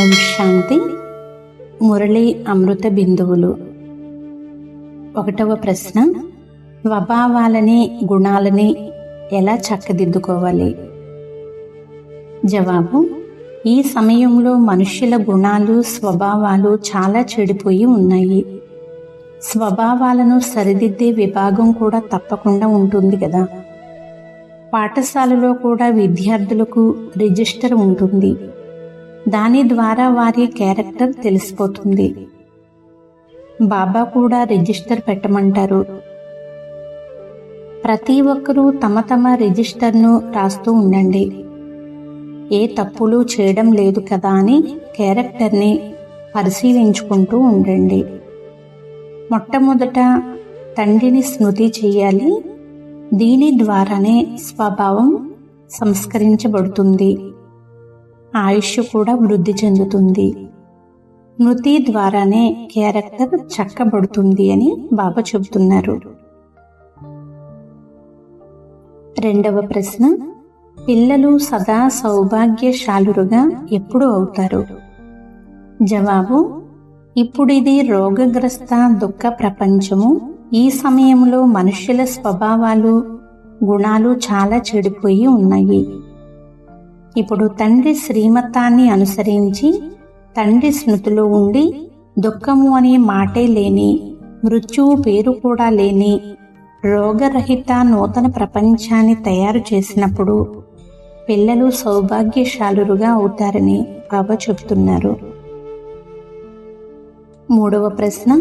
ఓం శాంతి. మురళి అమృత బిందువులు. ఒకటవ ప్రశ్న. స్వభావాలని గుణాలని ఎలా చక్కదిద్దుకోవాలి? జవాబు. ఈ సమయంలో మనుష్యుల గుణాలు స్వభావాలు చాలా చెడిపోయి ఉన్నాయి. స్వభావాలను సరిదిద్దే విభాగం కూడా తప్పకుండా ఉంటుంది కదా. పాఠశాలలో కూడా విద్యార్థులకు రిజిస్టర్ ఉంటుంది. దాని ద్వారా వారి క్యారెక్టర్ తెలిసిపోతుంది. బాబా కూడా రిజిస్టర్ పెట్టమంటారు. ప్రతి ఒక్కరూ తమ తమ రిజిస్టర్ను రాస్తూ ఉండండి. ఏ తప్పులు చేయడం లేదు కదా అని క్యారెక్టర్ని పరిశీలించుకుంటూ ఉండండి. మొట్టమొదట తండ్రిని స్మృతి చేయాలి. దీని ద్వారానే స్వభావం సంస్కరించబడుతుంది. ఆయుష్ కూడా వృద్ధి చెందుతుంది. మృతి ద్వారానే క్యారెక్టర్ చక్కబడుతుంది అని బాబా చెబుతున్నారు. రెండవ ప్రశ్న పిల్లలు సదా సౌభాగ్యశాలురుగా ఎప్పుడు అవుతారు? జవాబు ఇప్పుడిది రోగగ్రస్త దుఃఖ ప్రపంచము. ఈ సమయంలో మనుష్యుల స్వభావాలు గుణాలు చాలా చెడిపోయి ఉన్నాయి. ఇప్పుడు తండ్రి శ్రీమతాన్ని అనుసరించి తండ్రి స్మృతిలో ఉండి దుఃఖము అనే మాటే లేని మృత్యువు పేరు కూడా లేని రోగరహిత నూతన ప్రపంచాన్ని తయారు చేసినప్పుడు పిల్లలు సౌభాగ్యశాలురుగా అవుతారని బాబా చెబుతున్నారు. మూడవ ప్రశ్న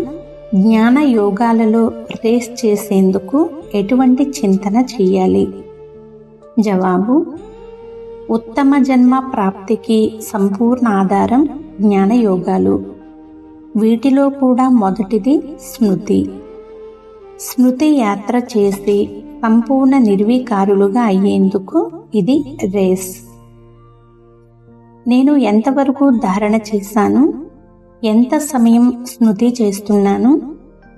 జ్ఞాన యోగాలలో రేస్ చేసేందుకు ఎటువంటి చింతన చేయాలి? జవాబు ఉత్తమ జన్మ ప్రాప్తికి సంపూర్ణ ఆధారం జ్ఞాన యోగాలు వీటిలో కూడా మొదటిది స్మృతి. స్మృతి యాత్ర చేసి సంపూర్ణ నిర్వీకారులుగా అయ్యేందుకు ఇది రేస్. నేను ఎంతవరకు ధారణ చేశాను? ఎంత సమయం స్మృతి చేస్తున్నాను?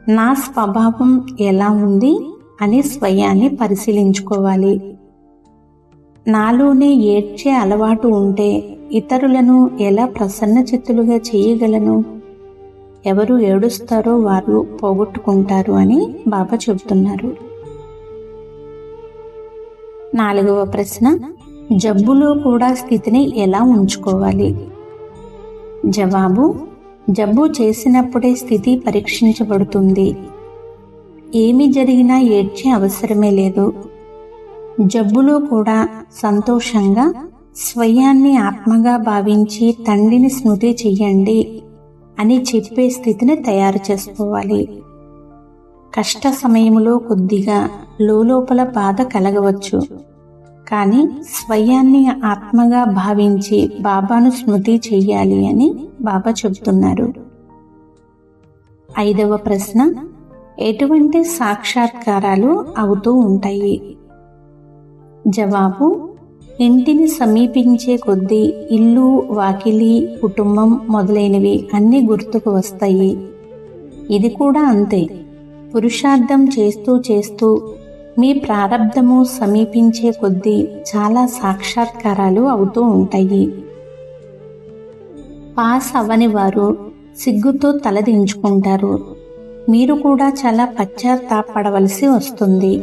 నా స్వభావం ఎలా ఉంది? అని స్వయాన్ని పరిశీలించుకోవాలి. నాలోనే ఏడ్చే అలవాటు ఉంటే ఇతరులను ఎలా ప్రసన్న చిత్తులుగా చేయగలను? ఎవరు ఏడుస్తారో వారు పోగొట్టుకుంటారు అని బాబా చెబుతున్నారు. నాలుగవ ప్రశ్న జబ్బులో కూడా స్థితిని ఎలా ఉంచుకోవాలి? జవాబు జబ్బు చేసినప్పుడే స్థితి పరీక్షించబడుతుంది. ఏమి జరిగినా ఏడ్చే అవసరమే లేదు. జబ్బులో కూడా సంతోషంగా స్వయాన్ని ఆత్మగా భావించి తండ్రిని స్మృతి చెయ్యండి అని చెప్పే స్థితిని తయారు చేసుకోవాలి. కష్ట సమయంలో కొద్దిగా లోపల బాధ కలగవచ్చు. కానీ స్వయాన్ని ఆత్మగా భావించి బాబాను స్మృతి చెయ్యాలి అని బాబా చెబుతున్నారు ఐదవ ప్రశ్న ఎటువంటి సాక్షాత్కారాలు అవుతూ ఉంటాయి? జవాబు ఇంటిని సమీపించే కొద్దీ ఇల్లు వాకిలి కుటుంబం మొదలైనవి అన్నీ గుర్తుకు వస్తాయి. ఇది కూడా అంతే. పురుషార్థం చేస్తూ చేస్తూ మీ ప్రారంధము సమీపించే కొద్దీ చాలా సాక్షాత్కారాలు అవుతూ ఉంటాయి. పాస్ అవ్వని వారు సిగ్గుతో తలదించుకుంటారు. మీరు కూడా చాలా పశ్చాత్తాపడవలసి వస్తుంది.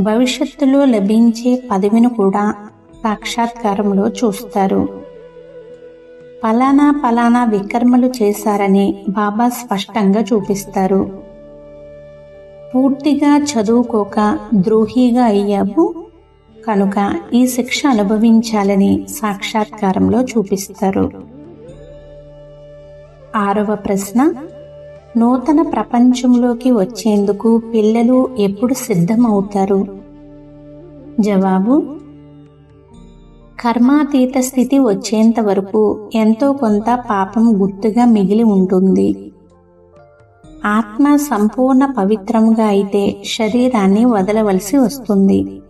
భవిష్యత్తులో లభించే పదవిని కూడా సాక్షాత్కారంలో చూస్తారు. పలానా పలానా వికర్మలు చేశారని బాబా స్పష్టంగా చూపిస్తారు. పూర్తిగా చదువుకోక ద్రోహిగా అయ్యావు కనుక ఈ శిక్ష అనుభవించాలని సాక్షాత్కారంలో చూపిస్తారు. ఆరవ ప్రశ్న నూతన ప్రపంచంలోకి వచ్చేందుకు పిల్లలు ఎప్పుడు సిద్ధమవుతారు? జవాబు కర్మాతీత స్థితి వచ్చేంత వరకు ఎంతో కొంత పాపం గుర్తుగా మిగిలి ఉంటుంది. ఆత్మ సంపూర్ణ పవిత్రంగా అయితే శరీరాన్ని వదలవలసి వస్తుంది.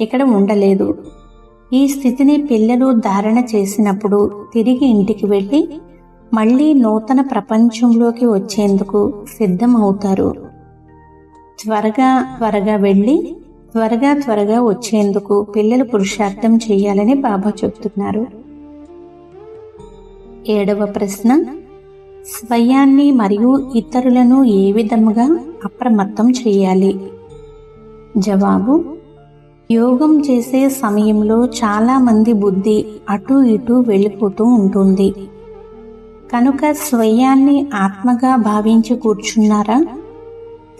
ఇక్కడ ఉండలేదు. ఈ స్థితిని పిల్లలు ధారణ చేసినప్పుడు తిరిగి ఇంటికి వెళ్ళి మళ్ళీ నూతన ప్రపంచంలోకి వచ్చేందుకు సిద్ధమవుతారు. త్వరగా త్వరగా వెళ్ళి త్వరగా త్వరగా వచ్చేందుకు పిల్లలు పురుషార్థం చేయాలని బాబా చెప్తున్నారు. ఏడవ ప్రశ్న. స్వయాన్ని మరియు ఇతరులను ఏ విధముగా అప్రమత్తం చేయాలి? జవాబు. యోగం చేసే సమయంలో చాలా మంది బుద్ధి అటు ఇటు వెళ్ళిపోతూ ఉంటుంది. కనుక స్వయాన్ని ఆత్మగా భావించి కూర్చున్నారా?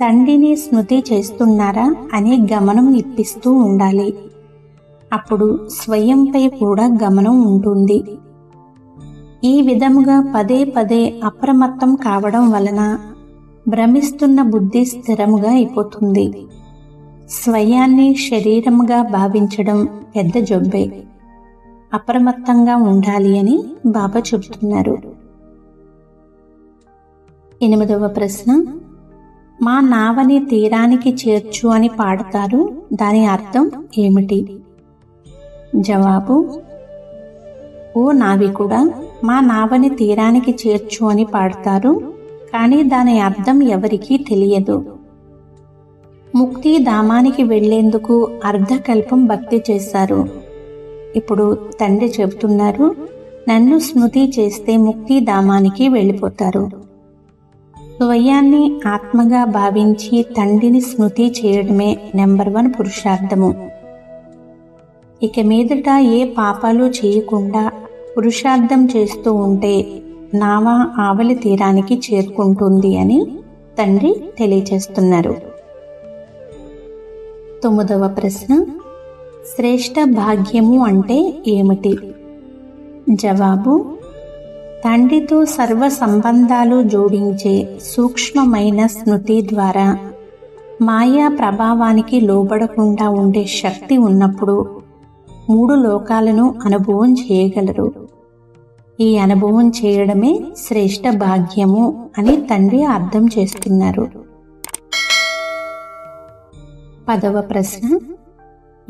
తండ్రిని స్మృతి చేస్తున్నారా అనే గమనం ఇప్పిస్తూ ఉండాలి. అప్పుడు స్వయంపై కూడా గమనం ఉంటుంది. ఈ విధముగా పదే పదే అప్రమత్తం కావడం వలన భ్రమిస్తున్న బుద్ధి స్థిరముగా అయిపోతుంది. స్వయాన్ని శరీరముగా భావించడం పెద్ద జబ్బే. అప్రమత్తంగా ఉండాలి అని బాబా చెబుతున్నారు. ఎనిమిదవ ప్రశ్న. మా నావని తీరానికి చేర్చు అని పాడతారు. దాని అర్థం ఏమిటి? జవాబు ఓ నావి కూడా మా నావని తీరానికి చేర్చు అని పాడతారు. కానీ దాని అర్థం ఎవరికీ తెలియదు. ముక్తి ధామానికి వెళ్ళేందుకు అర్ధకల్పం భక్తి చేశారు. ఇప్పుడు తండ్రి చెబుతున్నారు నన్ను స్మృతి చేస్తే ముక్తి ధామానికి వెళ్ళిపోతారు. స్వయాన్ని ఆత్మగా భావించి తండ్రిని స్మృతి చేయడమే నెంబర్ వన్ పురుషార్థము. ఇక మీదట ఏ పాపాలు చేయకుండా పురుషార్థం చేస్తూ ఉంటే నావా ఆవలి తీరానికి చేరుకుంటుంది అని తండ్రి తెలియచేస్తున్నారు తొమ్మిదవ ప్రశ్న శ్రేష్ట భాగ్యము అంటే ఏమిటి? జవాబు తండ్రితో సర్వ సంబంధాలు జోడించే సూక్ష్మమైన స్మృతి ద్వారా మాయా ప్రభావానికి లోబడకుండా ఉండే శక్తి ఉన్నప్పుడు మూడు లోకాలను అనుభవం చేయగలరు. ఈ అనుభవం చేయడమే శ్రేష్ట భాగ్యము అని తండ్రి అర్థం చేస్తున్నారు. పదవ ప్రశ్న.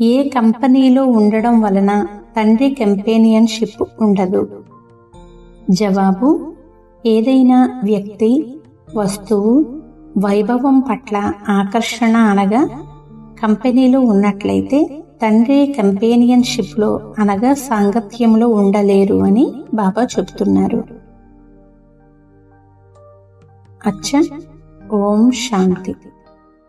ఏ కంపెనీలో ఉండడం వలన తండ్రి కంపెనియన్షిప్ ఉండదు? జవాబు ఏదైనా వ్యక్తి వస్తువు వైభవం పట్ల ఆకర్షణ అనగా కంపెనీలో ఉన్నట్లయితే తండ్రి కంపెనియన్షిప్లో అనగా సాంగత్యంలో ఉండలేరు అని బాబా చెబుతున్నారు. అచ్చ ఓం శాంతి.